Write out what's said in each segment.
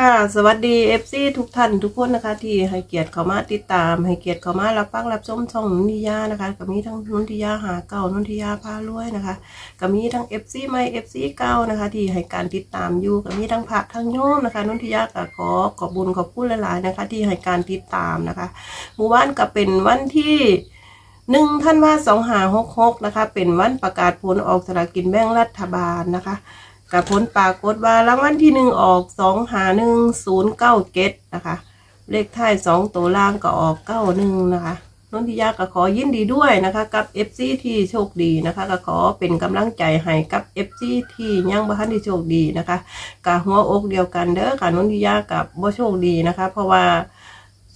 ค่ะ สวัสดี FC ทุกท่านทุกคนนะคะ ที่ให้เกียรติเขามาติดตาม ให้เกียรติเขามารับฟังรับชมช่องนุนทิยานะคะก็มีทั้งนุนทิยาหาเก่านุนทิยาพารวยนะคะก็มีทั้ง FC ใหม่ FC เก่านะคะ ที่ให้การติดตามอยู่ก็มีทั้งพระทั้งโยมนะคะนุนทิยาก็ขอขอบบุญขอบคุณหลายๆนะคะ ที่ให้การติดตามนะคะหมู่บ้านก็เป็นวันที่หนึ่งท่านว่าสองหาหกหกนะคะ เป็นวันประกาศผลออกสลากินแบ่งรัฐบาลนะคะ กับผลปรากฏว่ารางวัลที่หนึ่งออกสองหาหนึ่งศูนย์เก้าเกตนะคะ เลขท้ายสองตัวล่างก็ออกเก้าหนึ่งนะคะนนทิยาก็ขอยินดีด้วยนะคะ กับ FC ที่โชคดีนะคะ ก็ขอเป็นกำลังใจให้กับ FC ที่ยังบ่ทันที่โชคดีนะคะกับหัวอกเดียวกันเด้อค่ะนนทิยากับบ่โชคดีนะคะ เพราะว่า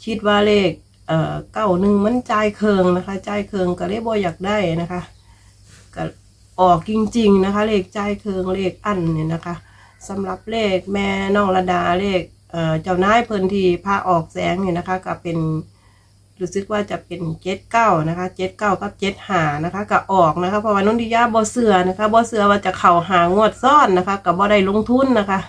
คิดว่าเลขเอ่อเก้าหนึ่งมันใจเคืองนะคะใจเคืองก็เลยบ่อยากได้นะคะก็ ออกจริง ๆ นะคะ เลขใจเคืองเลขอันเนี่ยนะคะสำหรับเลขแม่น้องระดาเลขเจ้านายเพิ่นทีพาออกแสงเนี่ยนะคะ ก็เป็นรู้สึกว่าจะเป็นเจ็ดเก้านะคะเจ็ดเก้ากับเจ็ดหานะคะก็ออกนะคะเพราะว่านุ่นทิยาบ่เสือนะคะบ่เสือว่าจะเข่าหางวดซ่อนนะคะกับบ่ได้ลงทุนนะคะ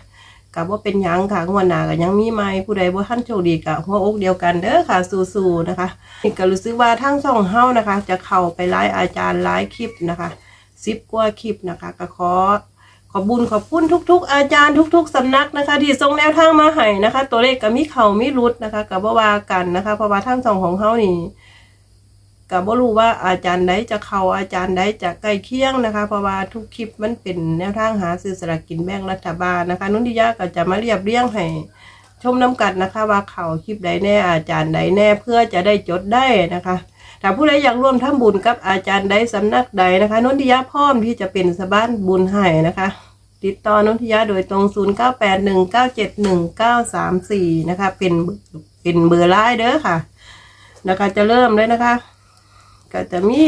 กับว่าเป็นยังค่ะงวดหนาก็ยังมีไหมผู้ใดบ่ท่านโชคดีกับหัวอกเดียวกันเด้อค่ะสู้ๆนะคะก็รู้สึกว่าทั้งช่องเฮ้านะคะ จะเข้าไปไลฟ์อาจารย์ไลฟ์คลิปนะคะ สิบกว่าคลิปนะคะก็ขอขอบุญขอบคุณทุก ๆ อาจารย์ทุก ๆสำนักนะคะ ที่ส่งแนวทางมาให้นะคะ ตัวเลขก็มีเขามีรุดนะคะกับว่าว่ากันนะคะเพราะว่าทั้งสองของเขานี่กับว่ารู้ว่าอาจารย์ใดจะเขาอาจารย์ใดจะใกล้เคียงนะคะ เพราะว่าทุกคลิปมันเป็นแนวทางหาซื้อสลากกินแบ่งรัฐบาลนะคะ นุ่นทิยาก็จะมาเรียบเรียงให้ชมน้ำกันนะคะ ว่าเขาคลิปใดแน่อาจารย์ใดแน่เพื่อจะได้จดได้นะคะ ถ้าผู้ใดอยากร่วมทำบุญกับอาจารย์ใดสำนักใดนะคะนนทิยาพร้อมที่จะเป็นสะบ้านบุญให้นะคะ ติดต่อนนทิยาโดยตรง 0981971934 นะคะ เป็นเป็นเบอร์ไลน์เด้อค่ะ นะคะจะเริ่มเลยนะคะ ก็จะมี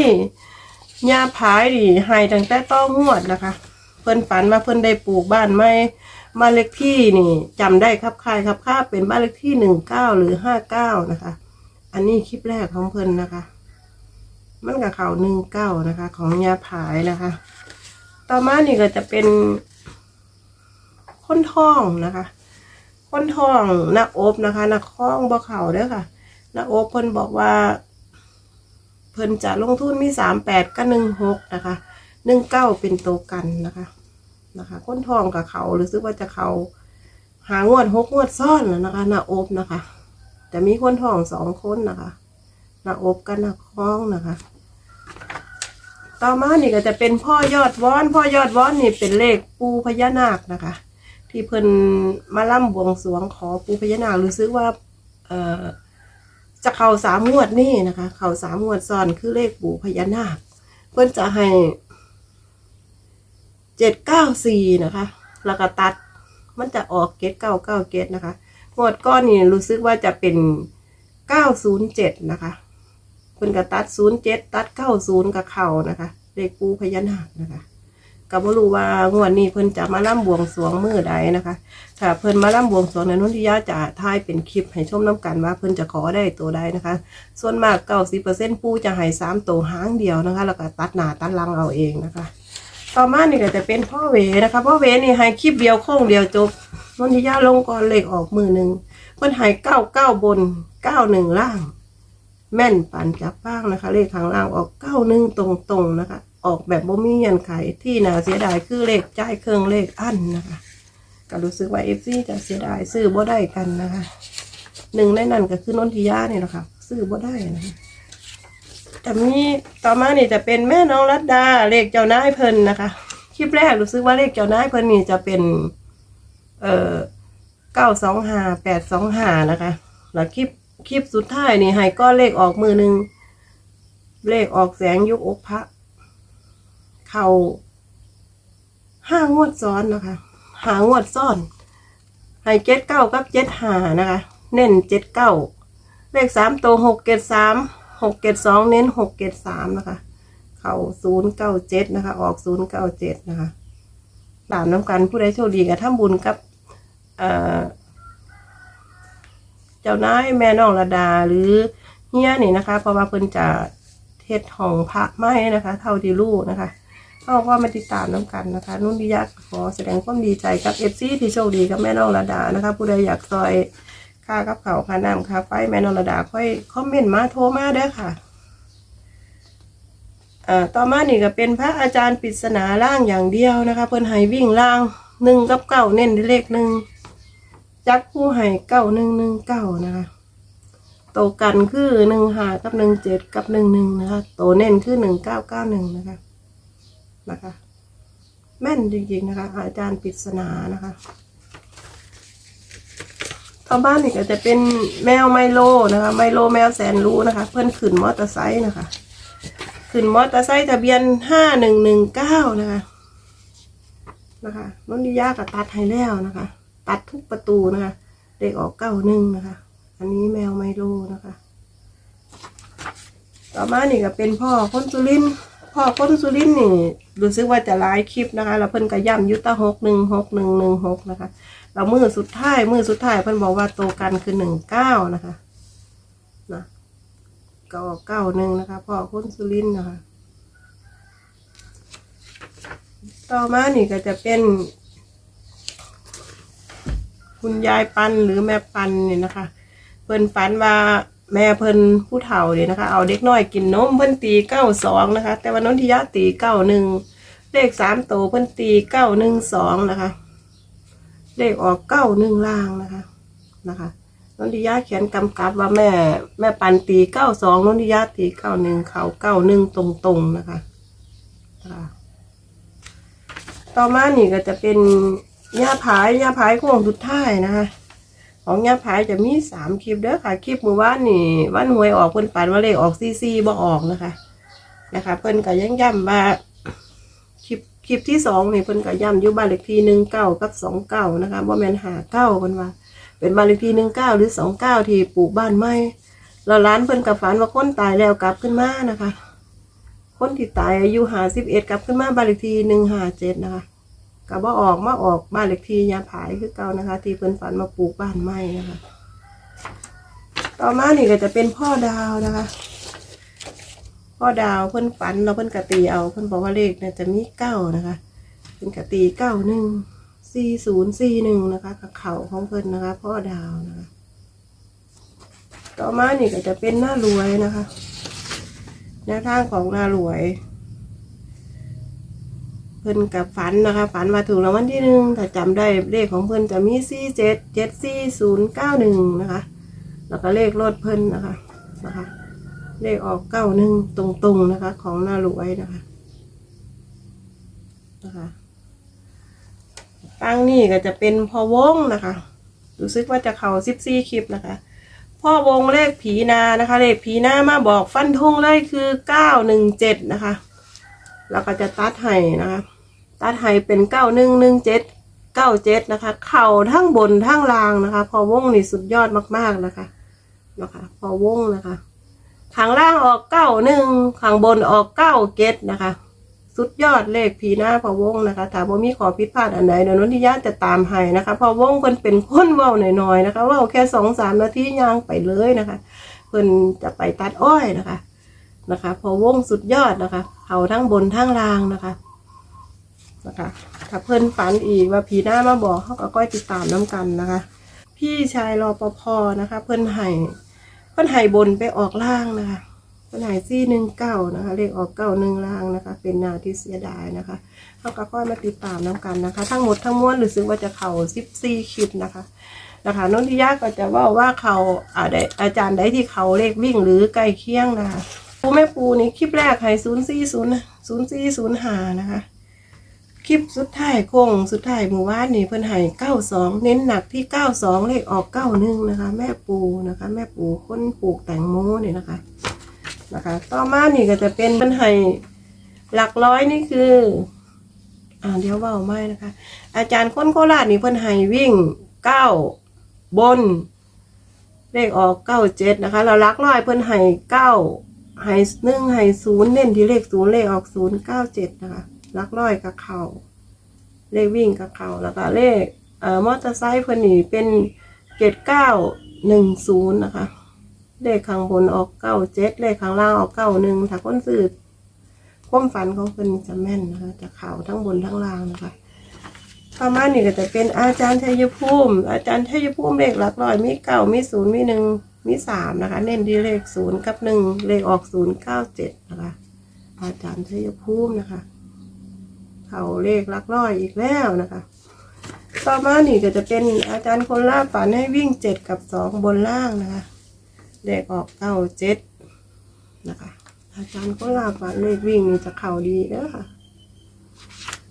ยาพายนี่ให้ตั้งแต่ต้องงวดนะคะ เพิ่นฝันว่าเพิ่นได้ปลูกบ้านไม้บ้านเลขที่นี่จำได้ครับคายครับค่าเป็นบ้านเลขที่หนึ่งเก้าหรือห้าเก้านะคะ อันนี้คลิปแรกของเพิ่นนะคะ มันกับเขาหนึ่งเก้านะคะ ของยาผายนะคะ ต่อมานี่ก็จะเป็นค้นทองนะคะค้นทองนักอบนะคะนักคล้องบ่เขาเด้อค่ะนักอบเพิ่นบอกว่า เพิ่นจะลงทุนมีสามแปดกับหนึ่งหกนะคะหนึ่งเก้าเป็นตัวกันนะคะนะคะค้นทองกับเขาหรือซึกว่าจะเขาหางวดหกงวดซ่อนแล้วนะคะนักอบนะคะจะมีค้นทองสองคนนะคะนักอบกับนักคล้องนะคะ ต่อมานี่ก็จะเป็นพ่อยอดว้อน พ่อยอดว้อนนี่เป็นเลขปูพญานาคนะคะ ที่เพิ่นมาล่ำบวงสรวงขอปูพญานาครู้สึกว่าเอ่อจะเข่าสามงวดนี่นะคะ เข่าสามงวดซ้อนคือเลขปูพญานาค เพิ่นจะให้เจ็ดเก้าสี่นะคะ แล้วก็ตัดมันจะออกเกตเก้าเก้าเกตนะคะงวดก้อนนี่รู้สึกว่าจะเป็นเก้าศูนย์เจ็ดนะคะ เพิ่นก็ตัดศูนย์เจ็ดตัดเก้าศูนย์กับเขานะคะเลขปูพญานาคนะคะก็บ่รู้ว่างวดนี้เพิ่นจะมาล่ำบวงสรวงมือใดนะคะถ้าเพิ่นมาล่ำบวงสรวงในนุ่นทิยาจะถ่ายเป็นคลิปให้ชมน้กันว่าเพิ่นจะขอได้ตัวใดนะคะ ส่วนมากเก้าสิบเปอร์เซ็นต์ปูจะให้สามตัวหางเดียวนะคะ แล้วก็ตัดหนาตัดลังเอาเองนะคะ ต่อมานี่ก็จะเป็นพ่อเวนะคะพ่อเวนี่ให้คลิปเดียวโค้งเดียวจบนุ่นทิยาลงก่อนเลขออกมือหนึ่งเพิ่นให้เก้าเก้าบนเก้าหนึ่งล่าง แม่นปานจับบ้างนะคะ เลขข้างล่างออกเก้าหนึ่งตรงๆนะคะ ออกแบบบ่มีเงื่อนไขที่น่าเสียดายคือเลขจ่ายเครื่องเลขอันนะคะก็รู้สึกว่าเอฟซีจะเสียดายซื้อบ่ได้กันนะคะหนึ่งในนั้นก็คือนนทิยาเนี่ยนะคะซื้อบ่ได้นะคะแต่มีต่อมานี่จะเป็นแม่น้องรัตดาเลขเจ้านายเพิ่นนะคะคลิปแรกรู้สึกว่าเลขเจ้านายเพิ่นนี่จะเป็น เอ่อเก้าสองห้าแปดสองห้านะคะ แล้วคลิป คลิปสุดท้ายนี่ให้ก้อนเลขออกมือหนึ่งเลขออกแสงยุคอกพระ เข่าห้างวดซ้อนนะคะหางวดซ้อนให้เจ็ดเก้ากับเจ็ดหานะคะ เน้นเจ็ดเก้าเลขสามตัวหกเกตสามหกเกตสองเน้นหกเกตสามนะคะ เข่าศูนย์เก้าเจ็ดนะคะ ออกศูนย์เก้าเจ็ดนะคะตามน้ำกันผู้ใดโชคดีกับทำบุญกับเอ่อ เจ้านายแม่น้องระดาหรือเฮียนี่นะคะ เพราะว่าเพิ่นจะเทศห้องพระไม้นะคะ เท่าที่รู้นะคะเอาก็มาติดตามน้ำกันนะคะ นุ่นดิยะขอแสดงความดีใจกับเอฟซีที่โชคดีกับแม่น้องระดานะคะ ผู้ใดอยากซอยค่ากับเขาค่าน้ำค่าไฟแม่น้องระดาค่อยคอมเมนต์มาโทรมาเด้อค่ะอ่าต่อมานี่ก็เป็นพระอาจารย์ปริศนาล่างอย่างเดียวนะคะ เพิ่นให้วิ่งล่างหนึ่งกับเก้าเน้นเลขหนึ่ง จักผู้ให้เก้าหนึ่งหนึ่งเก้านะคะโตกันคือหนึ่งหากับหนึ่งเจ็ดกับหนึ่งหนึ่งนะคะโตเน้นคือหนึ่งเก้าเก้าหนึ่งนะคะนะคะ แม่นจริงๆนะคะ อาจารย์ปริศนานะคะต่อบ้านนี่ก็จะเป็นแมวไมโลนะคะ ไมโลแมวแสนรู้นะคะ เพื่อนขึ้นมอเตอร์ไซค์นะคะขึ้นมอเตอร์ไซค์ทะเบียนห้าหนึ่งหนึ่งเก้านะคะนะคะนนทิยาก็ตัดให้แล้วนะคะ ตัดทุกประตูนะคะเด็กออกเก้าหนึ่งนะคะ อันนี้แมวไมโลนะคะ ต่อมานี่ก็เป็นพ่อคนสุรินพ่อคนสุรินนี่รู้สึกว่าจะไลฟ์คลิปนะคะแล้วเพิ่นก็ย่ำยุตะหกหนึ่งหกหนึ่งหนึ่งหกนะคะแล้วมือสุดท้ายมือสุดท้ายเพิ่นบอกว่าโตกันคือหนึ่งเก้านะคะนะก็เก้าหนึ่งนะคะพ่อคุณสุรินนะคะ ต่อมานี่ก็จะเป็น คุณยายปันหรือแม่ปันเนี่ยนะคะ เพิ่นฝันว่าแม่เพิ่นผู้เฒ่าเนี่ยนะคะ เอาเด็กน้อยกินนมเพิ่นตีเก้าสองนะคะ แต่วันนนทิยาตีเก้าหนึ่งเลขสามโตวเพิ่นตีเก้าหนึ่งสองนะคะเลขออกเก้าหนึ่งล่างนะคะนะคะนนทิยาเขียนกำกับว่าแม่แม่ปันตีเก้าสองนนทิยาตีเก้าหนึ่งเขาเก้าหนึ่งตรงๆนะคะ ต่อมานี่ก็จะเป็น ยาผายยาผายโค้งสุดท้ายนะคะของยาผายจะมีสามคลิปเด้อค่ะ คลิปมือว่านนี่วันหวยออกเพิ่นฝันว่าเลขออกซีซีบ่ออกนะคะ นะคะ เพิ่นก็ยังย้ำว่าคลิปคลิปที่สองนี่เพิ่นก็ย้ำอยู่บ้านเลขที่หนึ่งเก้ากับสองเก้านะคะว่าแมนหาเก้าเพิ่นว่า เป็นบ้านเลขที่หนึ่งเก้าหรือสองเก้าที่ปลูกบ้านไม้แล้วร้านเพิ่นกับฝันว่าคนตายแล้วกลับขึ้นมานะคะ คนที่ตายอายุหาสิบเอ็ดกลับขึ้นมาบ้านเลขที่หนึ่งหาเจ็ดนะคะ กับว่าออกมาออกบ้านเลขที่ยาผายคือเก่านะคะ ที่เพิ่นฝันมาปลูกบ้านไม้นะคะ ต่อมานี่ก็จะเป็นพ่อดาวนะคะ พ่อดาวเพิ่นฝันเราเพิ่นกตีเอาเพิ่นบอกว่าเลขเนี่ยจะมีเก้านะคะเพิ่นกตีเก้าหนึ่งสี่ศูนย์สี่หนึ่งนะคะกับเข่าของเพิ่นนะคะ พ่อดาวนะคะ ต่อมานี่ก็จะเป็นหน้ารวยนะคะแนวทางของหน้ารวย เพิ่นกับฝันนะคะฝันมาถูกรางวัลที่หนึ่งถ้าจำได้เลขของเพิ่นจะมีสี่เจ็ดเจ็ดสี่ศูนย์เก้าหนึ่งนะคะ แล้วก็เลขรถเพิ่นนะคะนะคะ เลขออกเก้าหนึ่งตรงๆนะคะ ของหน้ารวยนะคะนะคะตั้งนี่ก็จะเป็นพอวงนะคะ รู้สึกว่าจะเข่าซิบซี่คลิปนะคะพ่อวงเลขผีนานะคะ เลขผีนามาบอกฟันธงเลยคือเก้าหนึ่งเจ็ดนะคะ แล้วก็จะตัดให้นะคะ ตัดให้เป็นเก้าหนึ่งหนึ่งเจ็ดเก้าเจ็ดนะคะ เข่าทั้งบนทั้งล่างนะคะ พอวงนี่สุดยอดมากๆนะคะนะคะ พอวงนะคะข้างล่างออกเก้าหนึ่งข้างบนออกเก้าเจ็ดนะคะ สุดยอดเลขพีหน้าพอวงนะคะถ้าบ่ามีขอผิดพลาดอันใดเดี๋ยวนนทิยาจะตามให้นะคะ พอวงเพิ่นเป็นคนเว้าหน่อยๆนะคะเว้าแค่สองสามนาทีย่างไปเลยนะคะเพิ่นจะไปตัดอ้อยนะคะนะคะ พอวงสุดยอดนะคะเขาทั้งบนทั้งล่างนะคะ นะคะ ถ้าเพิ่อนฝันอีกว่าผีหน้ามาบอกเขาก็ก้อยติดตามน้ำกันนะคะ พี่ชายรอปภนะคะ เพิ่อนให้เพิ่อนให้บนไปออกล่างนะคะปัญหาซี่หนึ่งเก้านะคะ เลขออกเก้าหนึ่งล่างนะคะ เป็นนาที่เสียดายนะคะเขาก็ค่อยมาติดตามน้ำกันนะคะ ทั้งหมดทั้งมวลหรู้สึกว่าจะเข่าสิบสี่คลิปนะคะนะคะนนทิยาก็จะว่าว่าเขาอาได้อาจารย์ได้ที่เขาเลขวิ่งหรือใกล้เคียงนะคะปูแม่ปูนี่คลิปแรกให้ศูนย์สี่ศูนย์ศูนย์สี่ศูนย์หานะคะ คลิปสุดท้ายโค้งสุดท้ายหมู่บ้านนี่เพิ่นให้เก้าสองเน้นหนักที่เก้าสองเลขออกเก้าหนึ่งนะคะ แม่ปูนะคะ แม่ปูคนปลูกแตงโมเนี่ยนะคะนะคะ ต่อมานี่ก็จะเป็นปัญหาหลักร้อยนี่คืออ่าเดี๋ยวว่าไม่นะคะ อาจารย์คนโคราชนี่เพิ่นให้วิ่งเก้าบน เลขออกเก้าเจ็ดนะคะ เราลักร้อยเพิ่นให้เก้าให้หนึ่งให้ศูนย์เน้นที่เลขศูนย์เลขออกศูนย์เก้าเจ็ดนะคะ ลักร้อยกับเขาเลขวิ่งกับเขาแล้วก็เลขเอ่อมอเตอร์ไซค์เพิ่นนี่เป็นเจ็ดเก้าหนึ่งศูนย์นะคะ เลขข้างบนออกเก้าเจ็ดเลขข้างล่างออกเก้าหนึ่งถ้าคนซื้อความฝันของเพิ่นจะแม่นนะคะจะเข่าทั้งบนทั้งล่างนะคะประมาณนี้ก็จะเป็นอาจารย์ชัยภูมิ อาจารย์ชัยภูมิเลขหลักร้อยมีเก้ามีศูนย์มีหนึ่งมีสามนะคะ เน้นที่เลขศูนย์กับหนึ่งเลขออกศูนย์เก้าเจ็ดนะคะ อาจารย์ชัยภูมินะคะ เข่าเลขลักร้อยอีกแล้วนะคะ ต่อมานี่ก็จะเป็นอาจารย์คนล่าฝันให้วิ่งเจ็ดกับสองบนล่างนะคะเลขออกเก้าเจ็ดนะคะ อาจารย์คนล่าฝันเลขวิ่งนี่จะเข่าดีเด้อค่ะ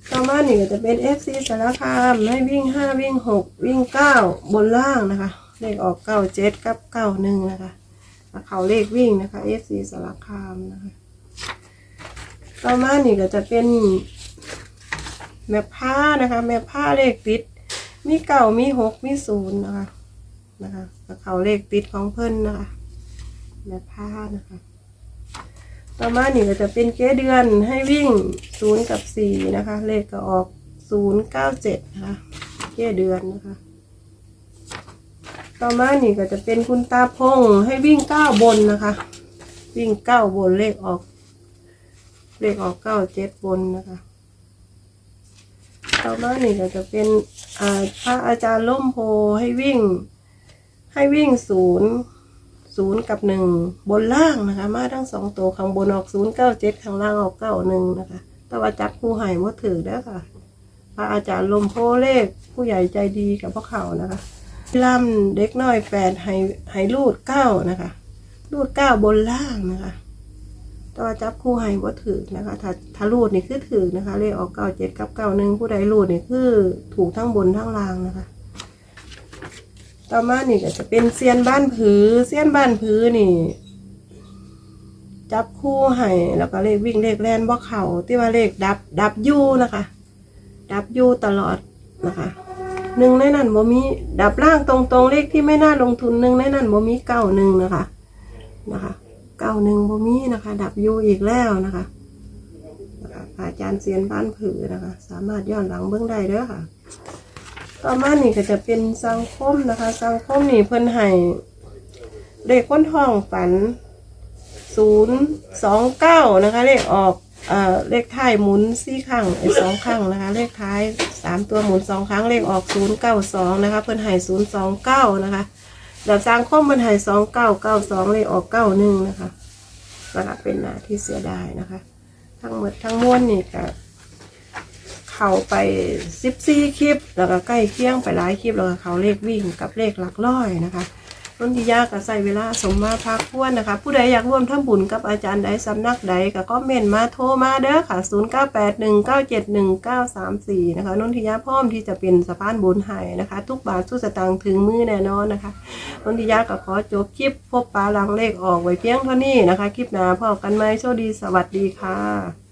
ต่อมานี่ก็จะเป็น FC สารคามให้วิ่งห้าวิ่งหกวิ่งเก้าบนล่างนะคะ เลขออกเก้าเจ็ดกับเก้าหนึ่งนะคะเขาเลขวิ่งนะคะ FC สารคามนะคะต่อมานี่ก็จะเป็น แม่ผ้านะคะ แม่ผ้าเลขติด มีเก่ามีหกมีศูนย์นะคะนะคะเขาเลขติดของเพิ่นนะคะแม่ผ้านะคะ ต่อมานี่ก็จะเป็นเก้เดือนให้วิ่งศูนย์กับสี่นะคะ เลขก็ออกศูนย์เก้าเจ็ดนะคะเก้เดือนนะคะ ต่อมานี่ก็จะเป็นคุณตาพงให้วิ่งเก้าบนนะคะ วิ่งเก้าบนเลขออก เลขออกเก้าเจ็ดบนนะคะ ต่อมานี่ก็จะเป็นพระอาจารย์ล่มโพให้วิ่ง ให้วิ่งศูนย์ศูนย์กับหนึ่งบนล่างนะคะ มาทั้งสองตัวข้างบนออกศูนย์เก้าเจ็ดข้างล่างออกเก้าหนึ่งนะคะแต่ว่าจับคู่หายมดถือได้ค่ะ พระอาจารย์ลมโพเลขผู้ใหญ่ใจดีกับพวกเขานะคะล่ำเด็กน้อยแฟนให้ให้รูดเก้านะคะ รูดเก้าบนล่างนะคะ แตัวาจับคู่ให้ว่าถือนะคะถ้าถ้ารูดนี่คือถือนะคะ เลขออกเก้าเจ็ดกับเก้าหนึ่งผู้ใดรูดนี่คือถูกทั้งบนทั้งล่างนะคะ ต่อมานี่ก็จะเป็นเซียนบ้านผือเซียนบ้านผือนี่ จับคู่ให้แล้วก็เลขวิ่งเลขแล่นบ่เข่าที่ว่าเลขดับ ดับยูนะคะ ดับยูตลอดนะคะหนึ่งในนั้นบ่มีดับล่างตรงๆเลขที่ไม่น่าลงทุนหนึ่งในนั้นบ่มีเก้าหนึ่งนะคะนะคะ เก้าหนึ่งบ่มีนะคะ ดับยูอีกแล้วนะคะอาจารย์เซียนบ้านผือนะคะ สามารถย้อนหลังเบื้องได้เด้อค่ะ ต่อมานี่ก็จะเป็นสังคมนะคะ สังคมนี่เพิ่นให้เลขค้นทองฝันศูนย์สองเก้านะคะ เลขออกเอ่อเลขท้ายหมุนสี่ครั้งไอ้สองครั้งนะคะ เลขท้ายสามตัวหมุนสองครั้งเลขออกศูนย์เก้าสองนะคะ เพิ่นให้ศูนย์สองเก้านะคะ แล้วสังข้อมันให้สองเก้าเก้าสองเลยออกเก้าหนึ่งนะคะนะคะเป็นหน้าที่เสียดายนะคะ ทั้งหมดทั้งมวลนี่ก็เข้าไปสิบสี่คลิป แล้วก็ใกล้เคียงไปหลายคลิปแล้วก็เขาเลขวิ่งกับเลขหลักร้อยนะคะ ต้นที่ยากก็ใส่เวลาสมมาพักพ้วนนะคะ ผู้ใดอยากร่วมทำบุญกับอาจารย์ใดสำนักใดก็คอมเมนต์มาโทรมาเด้อค่ะ 0 9 8 1 9 7 1 9 3 4 นะคะนนทิยาพร้อมที่จะเป็นสะพานบุญให้นะคะ ทุกบาททุกสตางค์ถึงมือแน่นอนนะคะนนทิยาก็ขอจบคลิปพบปลาลังเลขออกไว้เพียงเท่านี้นะคะ คลิปหน้าพบกันไหมโชคดีสวัสดีค่ะ